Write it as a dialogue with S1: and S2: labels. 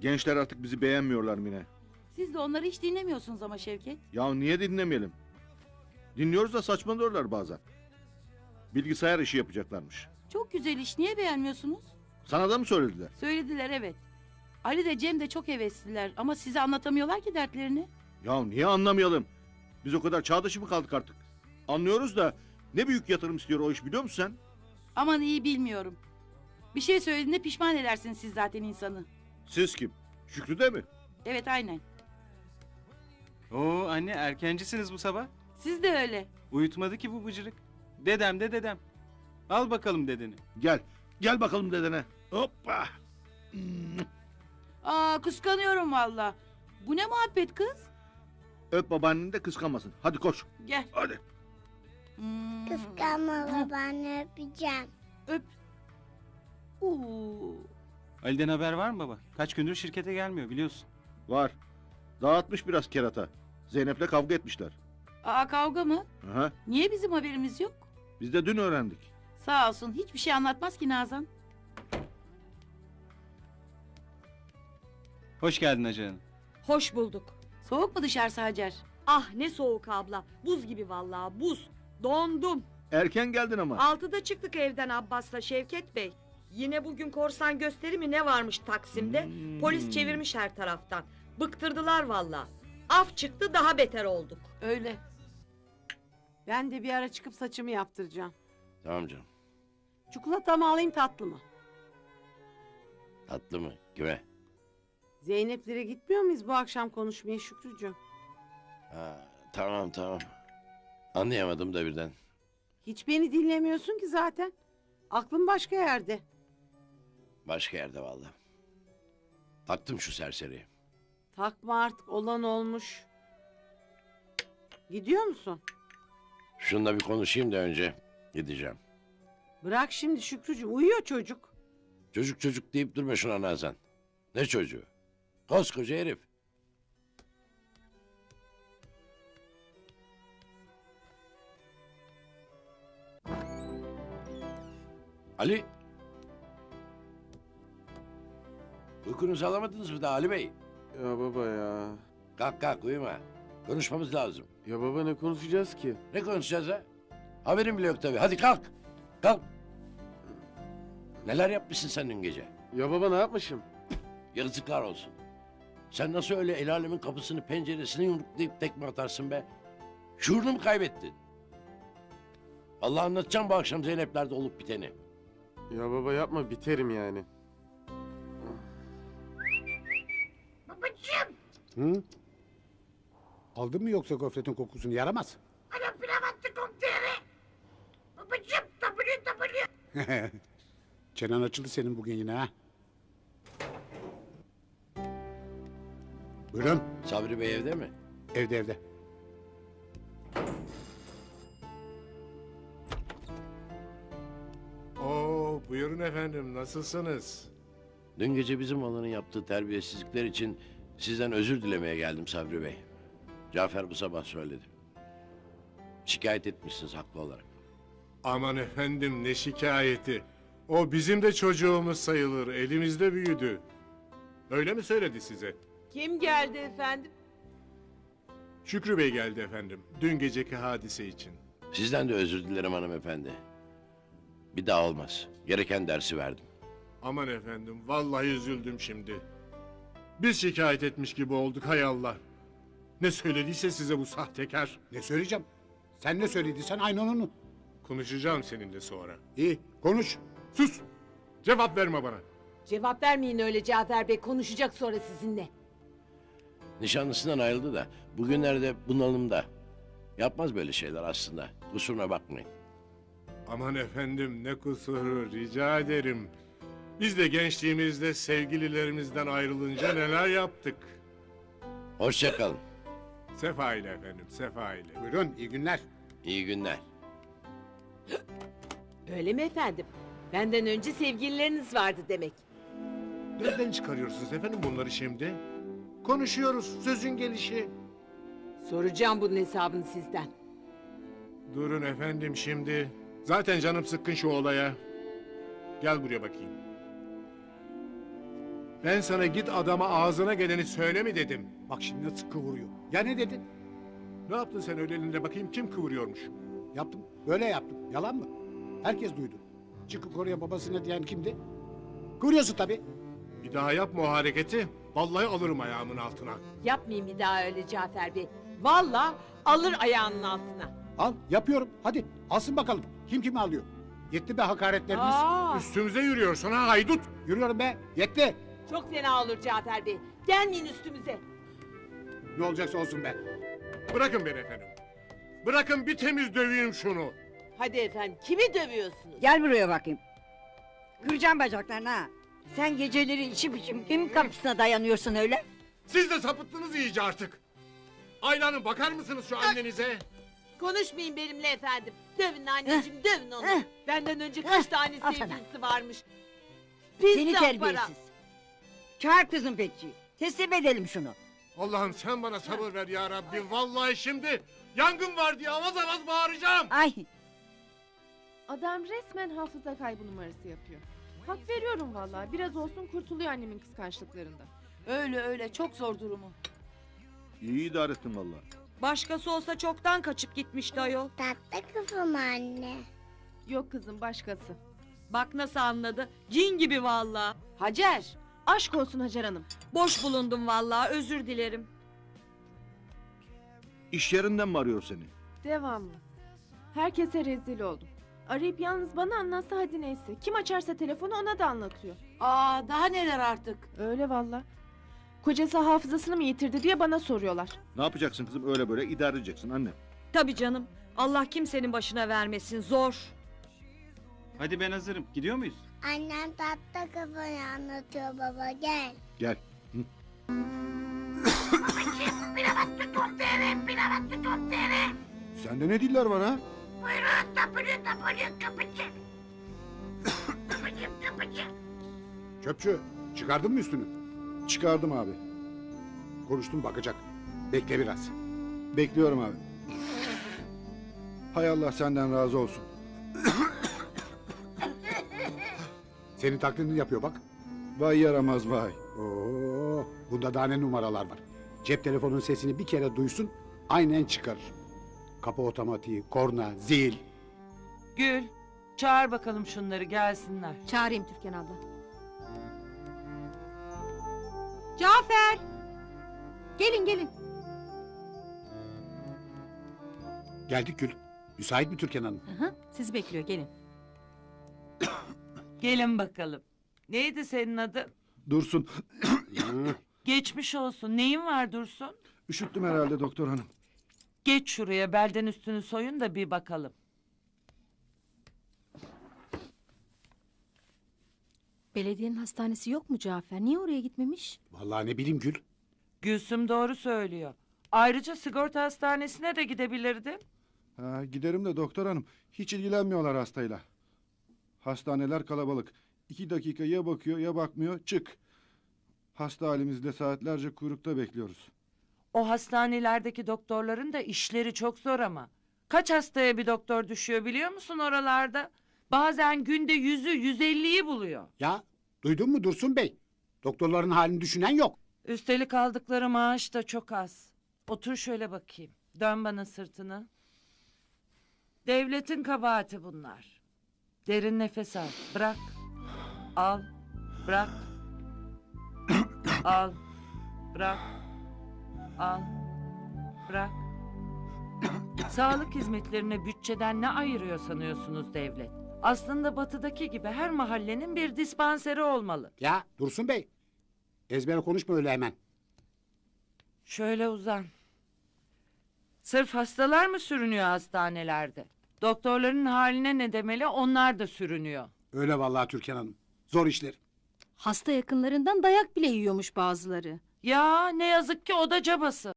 S1: Gençler artık bizi beğenmiyorlar Mine.
S2: Siz de onları hiç dinlemiyorsunuz ama Şevket.
S1: Ya niye dinlemeyelim? Dinliyoruz da saçmalıyorlar bazen. Bilgisayar işi yapacaklarmış.
S2: Çok güzel iş. Niye beğenmiyorsunuz?
S1: Sana da mı söylediler?
S2: Söylediler evet. Ali de Cem de çok hevesliler ama size anlatamıyorlar ki dertlerini.
S1: Ya niye anlamayalım? Biz o kadar çağ dışı mı kaldık artık? Anlıyoruz da ne büyük yatırım istiyor o iş biliyor musun sen?
S2: Aman iyi bilmiyorum. Bir şey söylediğinde pişman edersiniz siz zaten insanı.
S1: Siz kim? Şükrü de mi?
S2: Evet aynen.
S3: Oo anne erkencisiniz bu sabah.
S2: Siz de öyle.
S3: Uyutmadı ki bu bıcırık. Dedem de dedem. Al bakalım dedeni.
S1: Gel. Gel bakalım dedene. Hoppa.
S2: Aa kıskanıyorum valla. Bu ne muhabbet kız?
S1: Öp babaanneni de kıskanmasın. Hadi koş.
S2: Gel.
S1: Hadi.
S2: Hmm.
S4: Kıskanma babaanne öpeceğim.
S2: Öp. Oo.
S3: Ali'den haber var mı baba? Kaç gündür şirkete gelmiyor biliyorsun.
S1: Var. Dağıtmış biraz kerata. Zeynep'le kavga etmişler.
S2: Aa kavga mı?
S1: Aha.
S2: Niye bizim haberimiz yok?
S1: Biz de dün öğrendik.
S2: Sağ olsun hiçbir şey anlatmaz ki Nazan.
S3: Hoş geldin Hacı Hanım.
S5: Hoş bulduk.
S2: Soğuk mu dışarısı Hacer?
S5: Ah ne soğuk abla. Buz gibi vallahi buz. Dondum.
S1: Erken geldin ama.
S5: Altıda çıktık evden Abbas'la Şevket Bey. Yine bugün korsan gösteri mi ne varmış Taksim'de?
S1: Hmm.
S5: Polis çevirmiş her taraftan. Bıktırdılar vallahi. Af çıktı daha beter olduk.
S2: Öyle.
S6: Ben de bir ara çıkıp saçımı yaptıracağım.
S7: Tamam canım.
S6: Çikolata mı alayım tatlı mı?
S7: Tatlı mı? Kime?
S6: Zeynep'lere gitmiyor muyuz bu akşam konuşmaya Şükrücüğüm?
S7: Ha, tamam tamam. Anlayamadım da birden.
S6: Hiç beni dinlemiyorsun ki zaten. Aklım başka yerde.
S7: Başka yerde vallahi. Taktım şu serseriyi.
S6: Takma artık olan olmuş. Gidiyor musun?
S7: Şununla bir konuşayım da önce gideceğim.
S6: Bırak şimdi Şükrücüğüm uyuyor çocuk.
S7: Çocuk çocuk deyip durma şuna Nazan. Ne çocuğu? Koskoca herif. Ali. Uykunuzu alamadınız mı daha Ali Bey?
S8: Ya baba ya.
S7: Kalk kalk uyuma. Konuşmamız lazım.
S8: Ya baba ne konuşacağız ki?
S7: Ne konuşacağız ha? Haberim bile yok tabii. Hadi kalk. Kalk. Neler yapmışsın sen dün gece?
S8: Ya baba ne yapmışım?
S7: Yazıklar olsun. Sen nasıl öyle el alemin kapısını penceresini yumruklayıp tekme atarsın be? Şuurunu mu kaybettin? Allah anlatacağım bu akşam Zeynep'lerde olup biteni.
S8: Ya baba yapma biterim yani.
S9: Hı? Aldın mı yoksa gofretin kokusunu yaramaz? Çenen açıldı senin bugün yine ha. Buyurun
S7: Sabri Bey evde mi?
S9: evde evde.
S10: Oo, buyurun efendim, nasılsınız?
S7: Dün gece bizim oğlanın yaptığı terbiyesizlikler için sizden özür dilemeye geldim Sabri Bey. Cafer bu sabah söyledi. Şikayet etmişsiniz haklı olarak.
S10: Aman efendim ne şikayeti. O bizim de çocuğumuz sayılır, elimizde büyüdü. Öyle mi söyledi size?
S6: Kim geldi efendim?
S10: Şükrü Bey geldi efendim, dün geceki hadise için.
S7: Sizden de özür dilerim hanımefendi. Bir daha olmaz. Gereken dersi verdim.
S10: Aman efendim, vallahi üzüldüm şimdi. Biz şikayet etmiş gibi olduk hay Allah. Ne söylediyse size bu sahtekar.
S9: Ne söyleyeceğim? Sen ne söylediysen aynı onu.
S10: Konuşacağım seninle sonra.
S9: İyi konuş.
S10: Sus! Cevap verme bana.
S5: Cevap vermeyin öyle Cafer Bey konuşacak sonra sizinle.
S7: Nişanlısından ayrıldı da bugünlerde bunalımda. Yapmaz böyle şeyler aslında. Kusuruna bakmayın.
S10: Aman efendim ne kusuru rica ederim. Biz de gençliğimizde sevgililerimizden ayrılınca neler yaptık.
S7: Hoşça kalın.
S10: Sefa ile efendim, sefa ile.
S9: Buyurun iyi günler.
S7: İyi günler.
S5: Öyle mi efendim? Benden önce sevgilileriniz vardı demek.
S10: Nereden çıkarıyorsunuz efendim bunları şimdi? Konuşuyoruz, sözün gelişi.
S6: Soracağım bunun hesabını sizden.
S10: Durun efendim şimdi. Zaten canım sıkkın şu olaya. Gel buraya bakayım. Ben sana git adama ağzına geleni söyle mi dedim.
S9: Bak şimdi nasıl kıvırıyor. Ya ne dedin?
S10: Ne yaptın sen öyle elinde bakayım kim kıvırıyormuş?
S9: Yaptım. Böyle yaptım. Yalan mı? Herkes duydu. Çıkıp oraya babasına diyen kimdi? Kıvırıyorsun tabii.
S10: Bir daha yapma o hareketi. Vallahi alırım ayağımın altına.
S11: Yapmayın bir daha öyle Cafer Bey. Valla alır ayağının altına.
S9: Al yapıyorum. Hadi alsın bakalım. Kim kimi alıyor? Yetti be hakaretleriniz.
S11: Aa,
S10: Üstümüze yürüyorsun ha haydut.
S9: Yürüyorum be. Yetti.
S11: Çok fena olur Cafer Bey. Gelmeyin üstümüze.
S9: Ne olacaksa olsun be.
S10: Bırakın beni efendim. Bırakın bir temiz döveyim şunu.
S11: Hadi efendim kimi dövüyorsunuz?
S6: Gel buraya bakayım. Kıracağım bacaklarını ha. Sen geceleri içip içip kim kapısına dayanıyorsun öyle?
S10: Siz de sapıttınız iyice artık. Ayla Hanım bakar mısınız şu annenize?
S11: Konuşmayın benimle efendim. Dövün anneciğim dövün onu. Benden önce kaç tane sevgilisi varmış. Pis
S6: Seni terbiyesiz. Çağır kızım bekçiyi. Teslim edelim şunu.
S10: Allah'ım sen bana sabır ver ya Rabbi. Vallahi şimdi yangın var diye avaz avaz bağıracağım.
S6: Ay
S12: Adam resmen hafıza kaybı numarası yapıyor. Hak veriyorum vallahi. Biraz olsun kurtuluyor annemin kıskançlıklarından.
S2: Öyle öyle çok zor durumu.
S1: İyi idare ettin valla.
S5: Başkası olsa çoktan kaçıp gitmişti ayol.
S4: Tatlı kızım anne.
S12: Yok kızım başkası.
S5: Bak nasıl anladı. Cin gibi vallahi.
S2: Hacer.
S12: Aşk olsun Hacer Hanım.
S5: Boş bulundum vallahi özür dilerim.
S1: İş yerinden mi arıyor seni?
S12: Devamlı. Herkese rezil oldum. Arayıp yalnız bana anlatsa hadi neyse. Kim açarsa telefonu ona da anlatıyor.
S2: Aa daha neler artık.
S12: Öyle valla. Kocası hafızasını mı yitirdi diye bana soruyorlar.
S1: Ne yapacaksın kızım öyle böyle idare edeceksin anne.
S5: Tabii canım. Allah kimsenin başına vermesin. Zor.
S3: Hadi ben hazırım. Gidiyor muyuz?
S4: Annem tatlı kızını anlatıyor baba gel.
S1: Gel.
S9: sende ne diller var ha? Çöpçü çıkardın mı üstünü? Çıkardım abi. Konuştum bakacak. Bekle biraz. Bekliyorum abi. Hay Allah senden razı olsun. Senin taklidini yapıyor bak. Vay yaramaz vay. Oo, bunda daha ne numaralar var. Cep telefonunun sesini bir kere duysun aynen çıkarır. Kapı otomatiği, korna, zil.
S11: Gül çağır bakalım şunları gelsinler.
S12: Çağırayım Türkan abla.
S6: Cafer.
S12: Gelin gelin.
S9: Geldik Gül. Müsait mi Türkan Hanım?
S12: Sizi bekliyor gelin.
S11: Gelin bakalım. Neydi senin adın?
S9: Dursun.
S11: Geçmiş olsun. Neyin var Dursun?
S9: Üşüttüm herhalde doktor hanım.
S11: Geç şuraya belden üstünü soyun da bir bakalım.
S12: Belediyenin hastanesi yok mu Cafer? Niye oraya gitmemiş?
S9: Vallahi ne bileyim Gül.
S11: Gülsüm doğru söylüyor. Ayrıca sigorta hastanesine de gidebilirdim.
S13: Ha, giderim de doktor hanım. Hiç ilgilenmiyorlar hastayla. Hastaneler kalabalık. İki dakika ya bakıyor ya bakmıyor çık. Hasta halimizde saatlerce kuyrukta bekliyoruz.
S11: O hastanelerdeki doktorların da işleri çok zor ama. Kaç hastaya bir doktor düşüyor biliyor musun oralarda? Bazen günde yüzü, yüz elliyi buluyor.
S9: Ya duydun mu Dursun Bey? Doktorların halini düşünen yok.
S11: Üstelik aldıkları maaş da çok az. Otur şöyle bakayım. Dön bana sırtını. Devletin kabahati bunlar. Derin nefes al. Bırak. Al. Bırak. al. Bırak. Al. Bırak. Sağlık hizmetlerine bütçeden ne ayırıyor sanıyorsunuz devlet? Aslında batıdaki gibi her mahallenin bir dispanseri olmalı.
S9: Ya Dursun Bey. Ezbere konuşma öyle hemen.
S11: Şöyle uzan. Sırf hastalar mı sürünüyor hastanelerde? Doktorların haline ne demeli onlar da sürünüyor.
S9: Öyle vallahi Türkan Hanım. Zor işler.
S12: Hasta yakınlarından dayak bile yiyormuş bazıları.
S11: Ya ne yazık ki o da cabası.